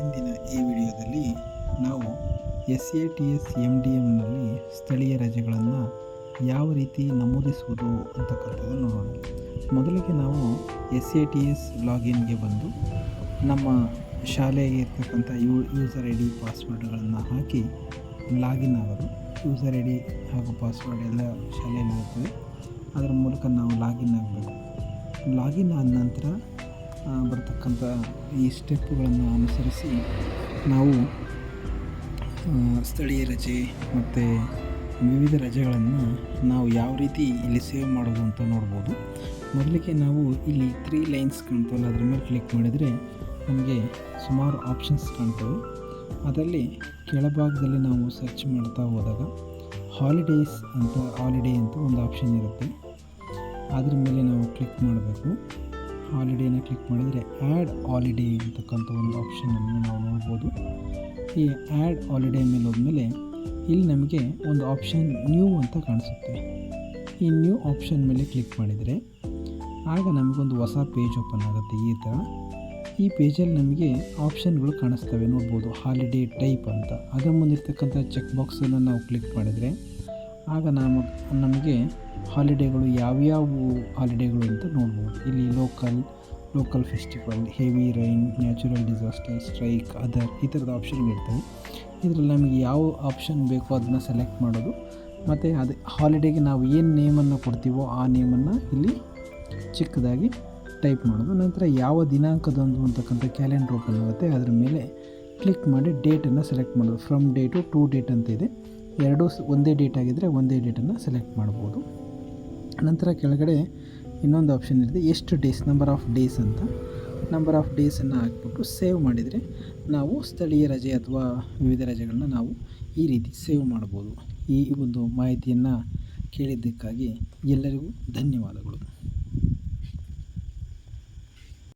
ಇಂದಿನ ಈ ವಿಡಿಯೋದಲ್ಲಿ ನಾವು S A T S M D ಎಮ್ನಲ್ಲಿ ಸ್ಥಳೀಯ ರಜೆಗಳನ್ನು ಯಾವ ರೀತಿ ನಮೂದಿಸುವುದು ಅಂತಕ್ಕಂಥದ್ದನ್ನು ನೋಡೋಣ. ಮೊದಲಿಗೆ ನಾವು ಎಸ್ ಎ ಟಿ ಎಸ್ ಲಾಗಿನ್ಗೆ ಬಂದು ನಮ್ಮ ಶಾಲೆಗೆ ಇರ್ತಕ್ಕಂಥ ಯೂ ಯೂಸರ್ ಐ ಡಿ ಪಾಸ್ವರ್ಡ್ಗಳನ್ನು ಹಾಕಿ ಲಾಗಿನ್ ಆಗೋದು. ಯೂಸರ್ ಐ ಡಿ ಹಾಗೂ ಪಾಸ್ವರ್ಡ್ ಎಲ್ಲ ಶಾಲೆಯಲ್ಲಿ ಇರ್ತದೆ ಅದರ ಮೂಲಕ ನಾವು ಲಾಗಿನ್ ಆಗಬೇಕು. ಲಾಗಿನ್ ಆದ ನಂತರ ಬರ್ತಕ್ಕಂಥ ಈ ಸ್ಟೆಪ್ಪುಗಳನ್ನು ಅನುಸರಿಸಿ ನಾವು ಸ್ಥಳೀಯ ರಜೆ ಮತ್ತು ವಿವಿಧ ರಜೆಗಳನ್ನು ನಾವು ಯಾವ ರೀತಿ ಇಲ್ಲಿ ಸೇವ್ ಮಾಡೋದು ಅಂತ ನೋಡ್ಬೋದು. ಮೊದಲಿಗೆ ನಾವು ಇಲ್ಲಿ ತ್ರೀ ಲೈನ್ಸ್ ಕಾಣ್ತವಲ್ಲ ಅದ್ರ ಮೇಲೆ ಕ್ಲಿಕ್ ಮಾಡಿದರೆ ನಮಗೆ ಸುಮಾರು ಆಪ್ಷನ್ಸ್ ಕಾಣ್ತವೆ ಅದರಲ್ಲಿ ಕೆಳಭಾಗದಲ್ಲಿ ನಾವು ಸರ್ಚ್ ಮಾಡ್ತಾ ಹೋದಾಗ ಹಾಲಿಡೇಸ್ ಅಂತ ಹಾಲಿಡೇ ಅಂತ ಒಂದು ಆಪ್ಷನ್ ಇರುತ್ತೆ. ಅದ್ರ ಮೇಲೆ ನಾವು ಕ್ಲಿಕ್ ಮಾಡಬೇಕು. ಹಾಲಿಡೇನ ಕ್ಲಿಕ್ ಮಾಡಿದರೆ ಆ್ಯಡ್ ಹಾಲಿಡೇ ಅಂತಕ್ಕಂಥ ಒಂದು ಆಪ್ಷನನ್ನು ನಾವು ನೋಡ್ಬೋದು. ಈ ಆ್ಯಡ್ ಹಾಲಿಡೇ ಮೇಲೆ ಹೋದ್ಮೇಲೆ ಇಲ್ಲಿ ನಮಗೆ ಒಂದು ಆಪ್ಷನ್ ನ್ಯೂ ಅಂತ ಕಾಣಿಸುತ್ತೆ. ಈ ನ್ಯೂ ಆಪ್ಷನ್ ಮೇಲೆ ಕ್ಲಿಕ್ ಮಾಡಿದರೆ ಆಗ ನಮಗೊಂದು ಹೊಸ ಪೇಜ್ ಓಪನ್ ಆಗುತ್ತೆ ಈ ಥರ. ಈ ಪೇಜಲ್ಲಿ ನಮಗೆ ಆಪ್ಷನ್ಗಳು ಕಾಣಿಸ್ತವೆ. ನೋಡ್ಬೋದು ಹಾಲಿಡೇ ಟೈಪ್ ಅಂತ. ಅದರ ಮುಂದಿರ್ತಕ್ಕಂಥ ಚೆಕ್ ಬಾಕ್ಸನ್ನು ನಾವು ಕ್ಲಿಕ್ ಮಾಡಿದರೆ ಆಗ ನಾವು ನಮಗೆ ಹಾಲಿಡೇಗಳು ಯಾವ್ಯಾವ ಹಾಲಿಡೇಗಳು ಅಂತ ನೋಡ್ಬೋದು. ಇಲ್ಲಿ local local festival heavy rain natural disaster strike other ಈ ಥರದ ಆಪ್ಷನ್ಗಳಿರ್ತವೆ ಇದರಲ್ಲಿ ನಮಗೆ ಯಾವ ಆಪ್ಷನ್ ಬೇಕೋ ಅದನ್ನ ಸೆಲೆಕ್ಟ್ ಮಾಡೋದು. ಮತ್ತು ಅದು ಹಾಲಿಡೇಗೆ ನಾವು ಏನು ನೇಮನ್ನು ಕೊಡ್ತೀವೋ ಆ ನೇಮನ್ನು ಇಲ್ಲಿ ಚಿಕ್ಕದಾಗಿ ಟೈಪ್ ಮಾಡೋದು. ನಂತರ ಯಾವ ದಿನಾಂಕದಂದು ಅಂತಕ್ಕಂಥ ಕ್ಯಾಲೆಂಡರ್ ಓಪನ್ ಆಗುತ್ತೆ, ಅದರ ಮೇಲೆ ಕ್ಲಿಕ್ ಮಾಡಿ ಡೇಟನ್ನು ಸೆಲೆಕ್ಟ್ ಮಾಡೋದು. ಫ್ರಮ್ ಡೇಟು ಟು ಡೇಟ್ ಅಂತ ಇದೆ. ಎರಡೂ ಒಂದೇ ಡೇಟ್ ಆಗಿದ್ದರೆ ಒಂದೇ ಡೇಟನ್ನು ಸೆಲೆಕ್ಟ್ ಮಾಡ್ಬೋದು. ನಂತರ ಕೆಳಗಡೆ ಇನ್ನೊಂದು ಆಪ್ಷನ್ ಇರುತ್ತೆ ಎಷ್ಟು ಡೇಸ್ ನಂಬರ್ ಆಫ್ ಡೇಸ್ ಅಂತ. ನಂಬರ್ ಆಫ್ ಡೇಸನ್ನು ಹಾಕ್ಬಿಟ್ಟು ಸೇವ್ ಮಾಡಿದರೆ ನಾವು ಸ್ಥಳೀಯ ರಜೆ ಅಥವಾ ವಿವಿಧ ರಜೆಗಳನ್ನ ನಾವು ಈ ರೀತಿ ಸೇವ್ ಮಾಡ್ಬೋದು. ಈ ಒಂದು ಮಾಹಿತಿಯನ್ನು ಕೇಳಿದ್ದಕ್ಕಾಗಿ ಎಲ್ಲರಿಗೂ ಧನ್ಯವಾದಗಳು.